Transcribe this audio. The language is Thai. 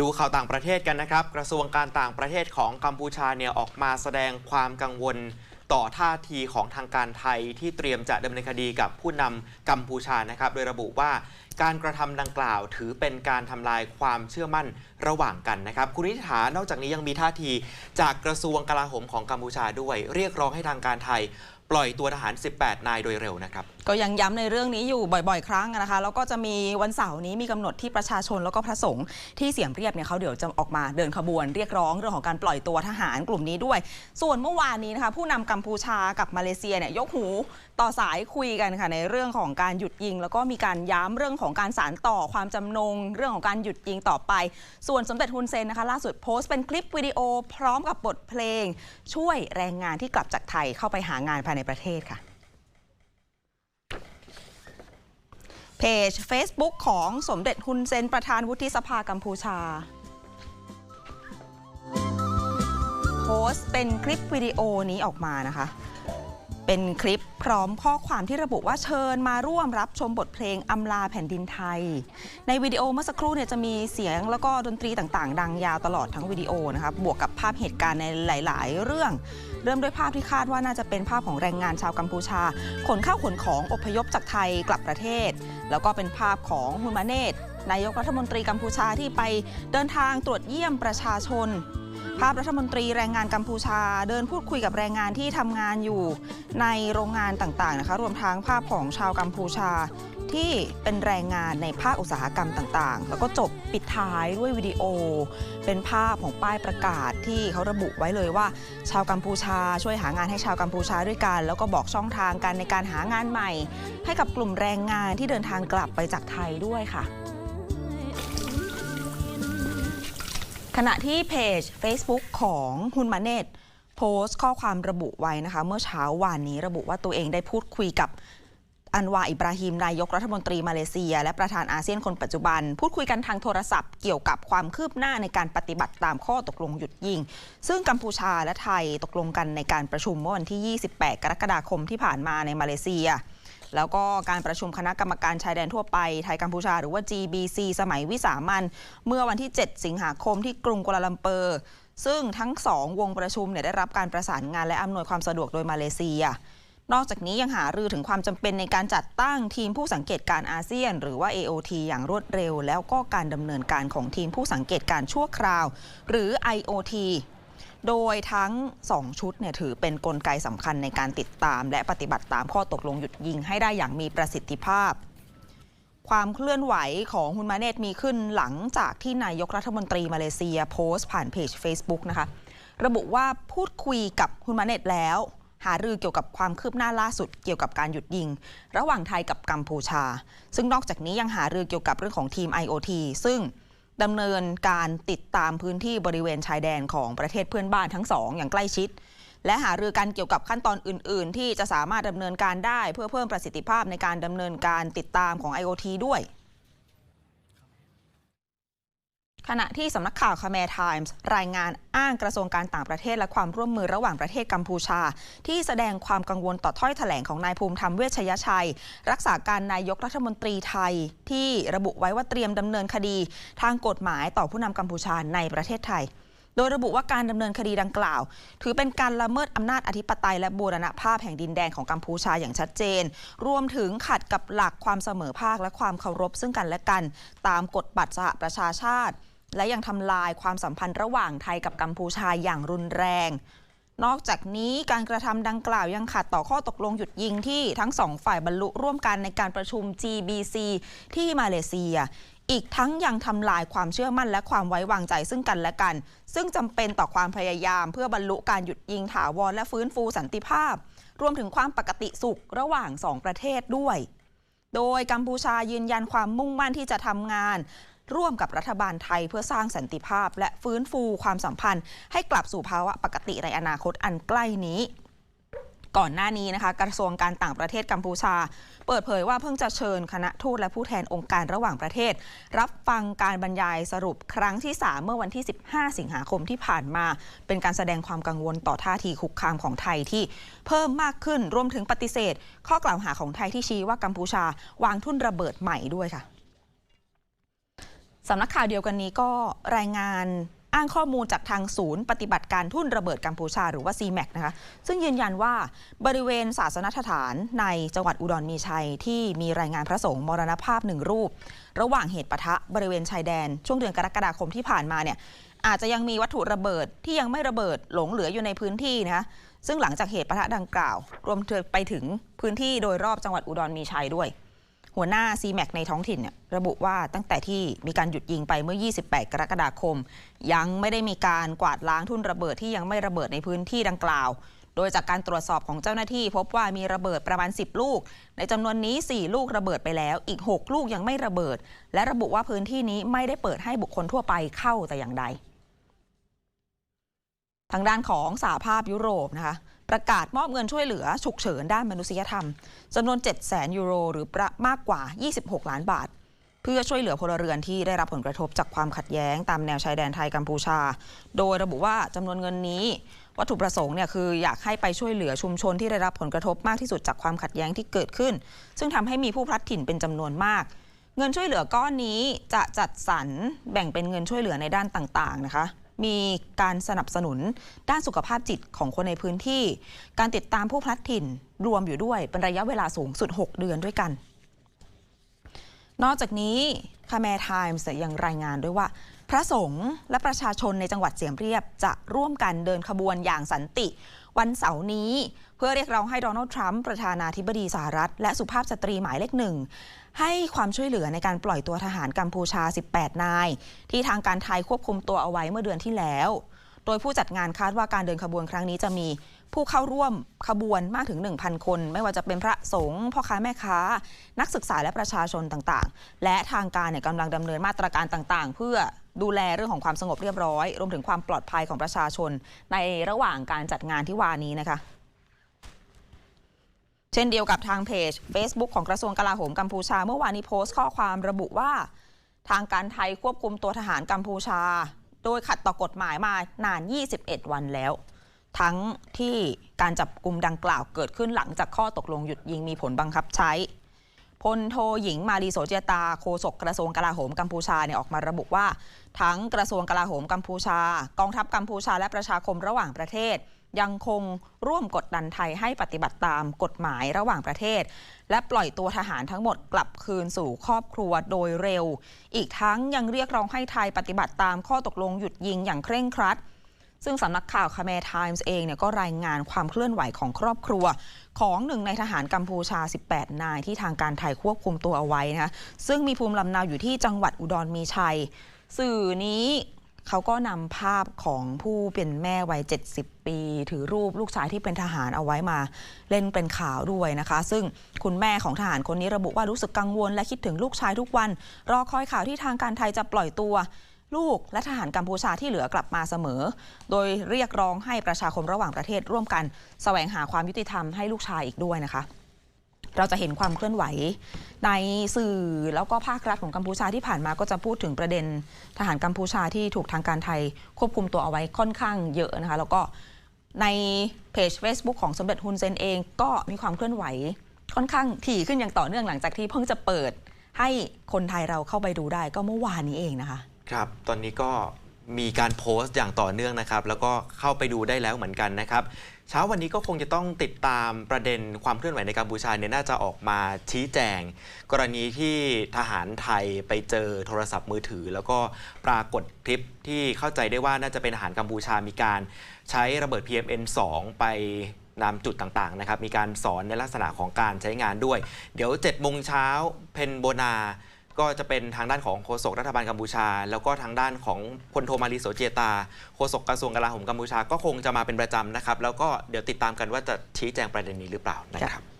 ดูข่าวต่างประเทศกันนะครับ กระทรวงการต่างประเทศของกัมพูชาเนี่ยออกมาแสดงความกังวลต่อท่าทีของทางการไทยที่เตรียมจะดำเนินคดีกับผู้นำกัมพูชานะครับ โดยระบุว่า การกระทำดังกล่าวถือเป็นการทำลายความเชื่อมั่นระหว่างกันนะครับ คุณนิษฐานอกจากนี้ยังมีท่าที จากกระทรวงกลาโหมของกัมพูชาด้วย เรียกร้องให้ทางการไทย ปล่อยตัวทหาร 18 นายโดยเร็วนะครับ ก็ยังย้ำในเรื่องนี้อยู่บ่อยๆ ครั้งนะคะ แล้วก็จะมีวันเสาร์นี้มีกำหนดที่ประชาชนแล้วก็พระสงฆ์ที่เสียมเรียบเนี่ยเขาเดี๋ยวจะออกมาเดินขบวน เรียกร้องเรื่องของการปล่อยตัวทหารกลุ่มนี้ด้วย ส่วนเมื่อวานนี้นะคะผู้นำกัมพูชากับมาเลเซียเนี่ยยกหูต่อสายคุยกันค่ะในเรื่องของการหยุดยิง แล้วก็มีการย้ำเรื่องของของการสารต่อความจำนง เรื่องของการหยุดยิงต่อไป ส่วนสมเด็จฮุนเซนนะคะล่าสุดโพสต์เป็นคลิปวิดีโอพร้อมกับบทเพลง ช่วยแรงงานที่กลับจากไทยเข้าไปหางานภายในประเทศค่ะเพจ Facebook ของสมเด็จฮุนเซนประธานวุฒิสภากัมพูชาโพสต์เป็นคลิปวิดีโอนี้ออกมานะคะ เป็นคลิปพร้อมข้อความที่ระบุว่าเชิญมาร่วมรับชมบทเพลงอำลาแผ่นดินไทย ในวิดีโอเมื่อสักครู่เนี่ยจะมีเสียงแล้วก็ดนตรีต่างๆ ดังยาวตลอดทั้งวิดีโอนะคะบวกกับภาพเหตุการณ์ในหลาย ๆ เรื่อง เริ่มด้วยภาพที่คาดว่าน่าจะเป็นภาพของแรงงานชาวกัมพูชา ขนข้าวขนของอพยพจากไทยกลับประเทศ แล้วก็เป็นภาพของฮุนมาเนตนายกรัฐมนตรีกัมพูชาที่ไปเดินทางตรวจเยี่ยมประชาชน ภาพรัฐมนตรีแรงงานกัมพูชา เดินพูดคุยกับแรงงานที่ทำงานอยู่ในโรงงานต่างๆนะคะรวมทั้งภาพของชาวกัมพูชา ที่เป็นแรงงานในภาคอุตสาหกรรมต่างๆ แล้วก็จบปิดท้ายด้วยวิดีโอ เป็นภาพของป้ายประกาศที่เขาระบุไว้เลยว่า ชาวกัมพูชาช่วยหางานให้ชาวกัมพูชาด้วยกัน แล้วก็บอกช่องทางกันในการหางานใหม่ ให้กับกลุ่มแรงงานที่เดินทางกลับไปจากไทยด้วยค่ะ ขณะที่เพจ Facebook ของฮุนมาเนตโพสต์ข้อความระบุไว้นะคะ เมื่อเช้าวานนี้ระบุว่าตัวเองได้พูดคุยกับอันวาอิบราฮิมนายกรัฐมนตรีมาเลเซีย และประธานอาเซียนคนปัจจุบัน พูดคุยกันทางโทรศัพท์เกี่ยวกับความคืบหน้าในการปฏิบัติตามข้อตกลงหยุดยิง ซึ่งกัมพูชาและไทยตกลงกันในการประชุมเมื่อวันที่ 28 กรกฎาคมที่ผ่านมาในมาเลเซีย แล้วก็การประชุมคณะกรรมการชายแดนทั่วไปไทยกัมพูชาหรือว่า GBC สมัยวิสามันเมื่อวันที่ 7 สิงหาคมที่กรุงกัวลาลัมเปอร์ ซึ่งทั้งสองวงประชุมเนี่ยได้รับการประสานงานและอำนวยความสะดวกโดยมาเลเซีย นอกจากนี้ยังหารือถึงความจำเป็นในการจัดตั้งทีมผู้สังเกตการอาเซียน หรือว่า AOT อย่างรวดเร็ว แล้วก็การดำเนินการของทีมผู้สังเกตการชั่วคราว หรือ IOT โดยทั้ง 2 ชุดเนี่ยถือเป็นนกลไกสำคัญในการติดตาม และปฏิบัติตามข้อตกลงหยุดยิงให้ได้อย่างมีประสิทธิภาพ ความเคลื่อนไหวของฮุนมาเนตมีขึ้นหลังจากที่นายกรัฐมนตรีมาเลเซียโพสต์ผ่านเพจ Facebook นะคะ ระบุว่าพูดคุยกับฮุนมาเนตแล้ว หารือเกี่ยวกับความคืบหน้าล่าสุดเกี่ยวกับการหยุดยิง ระหว่างไทยกับกัมพูชา ซึ่งนอกจากนี้ยังหารือเกี่ยวกับเรื่องของทีม IOT ซึ่ง ดำเนินการติดตามพื้นที่บริเวณชายแดนของประเทศเพื่อนบ้านทั้งสองอย่างใกล้ชิด และหารือกันเกี่ยวกับขั้นตอนอื่น ๆ ที่จะสามารถดำเนินการได้เพื่อเพิ่มประสิทธิภาพในการดำเนินการติดตามของ IOT ด้วย ขณะที่สำนักข่าวคาเมร์ไทมส์รายงานอ้างกระทรวงการต่างประเทศและความร่วมมือระหว่างประเทศกัมพูชา ที่แสดงความกังวลต่อถ้อยแถลงของนายภูมิธรรมเวชยชัย รักษาการนายกรัฐมนตรีไทย ที่ระบุไว้ว่าเตรียมดำเนินคดี ทางกฎหมายต่อผู้นำกัมพูชาในประเทศไทย โดยระบุว่าการดำเนินคดีดังกล่าว ถือเป็นการละเมิดอำนาจอธิปไตยและบูรณภาพแห่งดินแดนของกัมพูชาอย่างชัดเจน รวมถึงขัดกับหลักความเสมอภาคและความเคารพซึ่งกันและกัน ตามกฎบัตรสหประชาชาติ และยังทำลายความสัมพันธ์ระหว่างไทยกับกัมพูชาอย่างรุนแรง นอกจากนี้การกระทำดังกล่าวยังขัดต่อข้อตกลงหยุดยิงที่ทั้งสองฝ่ายบรรลุร่วมกันในการประชุม GBC ที่มาเลเซีย อีกทั้งยังทำลายความเชื่อมั่นและความไว้วางใจซึ่งกันและกัน ซึ่งจำเป็นต่อความพยายาม เพื่อบรรลุการหยุดยิงถาวรและฟื้นฟูสันติภาพ รวมถึงความปกติสุขระหว่างสองประเทศด้วยโดยกัมพูชายืนยันความมุ่งมั่นที่จะทำงาน ร่วมกับรัฐบาลไทยเพื่อสร้างสันติภาพ และฟื้นฟูความสัมพันธ์ ให้กลับสู่ภาวะปกติในอนาคตอันใกล้นี้ก่อนหน้านี้นะคะกระทรวงการต่างประเทศกัมพูชา เปิดเผยว่าเพิ่งจะเชิญคณะทูตและผู้แทนองค์การระหว่างประเทศ รับฟังการบรรยายสรุปครั้งที่ 3 เมื่อวันที่ 15 สิงหาคมที่ผ่านมา เป็นการแสดงความกังวลต่อท่าทีคุกคามของไทยที่เพิ่มมากขึ้นรวมถึงปฏิเสธ ข้อกล่าวหาของไทยที่ชี้ว่ากัมพูชาวางทุ่นระเบิดใหม่ด้วยค่ะ สำนักข่าวเดียวกันนี้ก็รายงานอ้างข้อมูลจากทางศูนย์ปฏิบัติการทุ่นระเบิดกัมพูชาหรือว่า CMAC นะคะ ซึ่งยืนยันว่าบริเวณศาสนสถานในจังหวัดอุดรมีชัย ที่มีรายงานพระสงฆ์มรณภาพหนึ่งรูป ระหว่างเหตุปะทะบริเวณชายแดน ช่วงเดือนกรกฎาคมที่ผ่านมาเนี่ยอาจจะยังมีวัตถุระเบิดที่ยังไม่ระเบิดหลงเหลืออยู่ในพื้นที่นะคะซึ่งหลังจากเหตุปะทะดังกล่าว รวมถึงไปถึงพื้นที่โดยรอบจังหวัดอุดรมีชัยด้วย หัวหน้า c m a c ในท้องถิ่นเนี่ยระบุว่าตั้งแต่ที่มีการหยุดยิงไปเมื่อ 28 กรกฎาคม ยังไม่ได้มีการกวาดล้างทุ่นระเบิดที่ยังไม่ระเบิดในพื้นที่ดังกล่าว โดยจากการตรวจสอบของเจ้าหน้าที่พบว่ามีระเบิดประมาณ 10 ลูก ในจำนวนนี้ 4 ลูกระเบิดไปแล้ว อีก 6 ลูกยังไม่ระเบิด และระบุว่าพื้นที่นี้ไม่ได้เปิดให้บุคคลทั่วไปเข้าแต่อย่างใด ทางด้านของสหภาพยุโรปนะคะ ประกาศมอบเงินช่วยเหลือฉุกเฉินด้านมนุษยธรรมจำนวน 7 0 0 0 0 0 ยูโร หรือประมากกว่า 26 ล้านบาท เพื่อช่วยเหลือพลเรือนที่ได้รับผลกระทบจากความขัดแย้งตามแนวชายแดนไทยกัมพูชา โดยระบุว่าจำนวนเงินนี้วัตถุประสงค์เนี่ยคืออยากให้ไปช่วยเหลือชุมชนที่ได้รับผลกระทบมากที่สุดจากความขัดแย้งที่เกิดขึ้น ซึ่งทำให้มีผู้พลัดถิ่นเป็นจำนวนมาก เงินช่วยเหลือก้อนนี้จะจัดสรรแบ่งเป็นเงินช่วยเหลือในด้านต่างๆนะคะ มีการสนับสนุนด้านสุขภาพจิตของคนในพื้นที่ การติดตามผู้พลัดถิ่นรวมอยู่ด้วยเป็นระยะเวลาสูงสุด 6 เดือนด้วยกัน นอกจากนี้คาแมร์ไทมส์ยังรายงานด้วยว่า พระสงฆ์และประชาชนในจังหวัดเสียมเรียบจะร่วมกันเดินขบวนอย่างสันติ วันเสาร์นี้ เพื่อเรียกร้องให้โดนัลด์ทรัมป์ประธานาธิบดีสหรัฐ และสุภาพสตรีหมายเลขหนึ่ง ให้ความช่วยเหลือในการปล่อยตัวทหารกัมพูชา 18 นาย ที่ทางการไทยควบคุมตัวเอาไว้เมื่อเดือนที่แล้ว โดยผู้จัดงานคาดว่าการเดินขบวนครั้งนี้จะมีผู้เข้าร่วมขบวนมากถึง 1,000 คน ไม่ว่าจะเป็นพระสงฆ์พ่อค้าแม่ค้า นักศึกษาและประชาชนต่างๆ และทางการเนี่ยกำลังดำเนินมาตรการต่างๆ เพื่อ ดูแลเรื่องของความสงบเรียบร้อย รวมถึงความปลอดภัยของประชาชน ในระหว่างการจัดงานที่วานี้นะคะ เช่นเดียวกับทางเพจ Facebook ของกระทรวงกลาโหมกัมพูชา เมื่อวานนี้โพสต์ข้อความระบุว่า ทางการไทยควบคุมตัวทหารกัมพูชา โดยขัดต่อกฎหมายมานาน 21 วันแล้วทั้งที่การจับกลุ่มดังกล่าวเกิดขึ้นหลังจากข้อตกลงหยุดยิงมีผลบังคับใช้ พลโทหญิงมารีโสเจตาโฆษกกระทรวงกลาโหมกัมพูชาเนี่ยออกมาระบุว่า ทั้งกระทรวงกลาโหมกัมพูชา กองทัพกัมพูชาและประชาคมระหว่างประเทศ ยังคงร่วมกดดันไทยให้ปฏิบัติตามกฎหมายระหว่างประเทศ และปล่อยตัวทหารทั้งหมดกลับคืนสู่ครอบครัวโดยเร็ว อีกทั้งยังเรียกร้องให้ไทยปฏิบัติตามข้อตกลงหยุดยิงอย่างเคร่งครัด ซึ่งสำนักข่าวคาเมไทมส์เองเนี่ยก็รายงานความเคลื่อนไหวของครอบครัว ของหนึ่งในทหารกัมพูชา 18 นายที่ทางการไทยควบคุมตัวเอาไว้นะคะซึ่งมีภูมิลำเนาอยู่ที่จังหวัดอุดรมีชัย สื่อนี้เขาก็นำภาพของผู้เป็นแม่วัย 70 ปี ถือรูปลูกชายที่เป็นทหารเอาไว้มา เล่นเป็นข่าวด้วยนะคะ ซึ่งคุณแม่ของทหารคนนี้ระบุว่ารู้สึกกังวล และคิดถึงลูกชายทุกวัน รอคอยข่าวที่ทางการไทยจะปล่อยตัว ลูกและทหารกัมพูชาที่เหลือกลับมาเสมอ โดยเรียกร้องให้ประชาคมระหว่างประเทศร่วมกันแสวงหาความยุติธรรมให้ลูกชายอีกด้วยนะคะ เราจะเห็นความเคลื่อนไหว ในสื่อแล้วก็ภาครัฐของกัมพูชาที่ผ่านมาก็จะพูดถึงประเด็นทหารกัมพูชาที่ถูกทางการไทย ควบคุมตัวเอาไว้ค่อนข้างเยอะนะคะ แล้วก็ในเพจ Facebook ของสมเด็จฮุนเซนเองก็มีความเคลื่อนไหวค่อนข้างถี่ขึ้นอย่างต่อเนื่องหลังจากที่เพิ่งจะเปิดให้คนไทยเราเข้าไปดูได้ก็เมื่อวานนี้เองนะคะ ครับ ตอนนี้ก็มีการโพสต์อย่างต่อเนื่องนะครับ แล้วก็เข้าไปดูได้แล้วเหมือนกันนะครับ เช้าวันนี้ก็คงจะต้องติดตามประเด็นความเคลื่อนไหวในกัมพูชาเนี่ยน่าจะออกมาชี้แจง กรณีที่ทหารไทยไปเจอโทรศัพท์มือถือ แล้วก็ปรากฏคลิปที่เข้าใจได้ว่าน่าจะเป็นทหารกัมพูชามีการใช้ระเบิด PMN2 ไปนำจุดต่างๆนะครับ มีการสอนในลักษณะของการใช้งานด้วย เดี๋ยว7โมงเช้าเพนโบนา ก็จะเป็นทางด้านของโฆษกรัฐบาลกัมพูชา แล้วก็ทางด้านของพลโทมารีโสเจตาโฆษกกระทรวงกลาโหมกัมพูชาก็คงจะมาเป็นประจำนะครับ แล้วก็เดี๋ยวติดตามกันว่าจะชี้แจงประเด็นนี้หรือเปล่านะครับ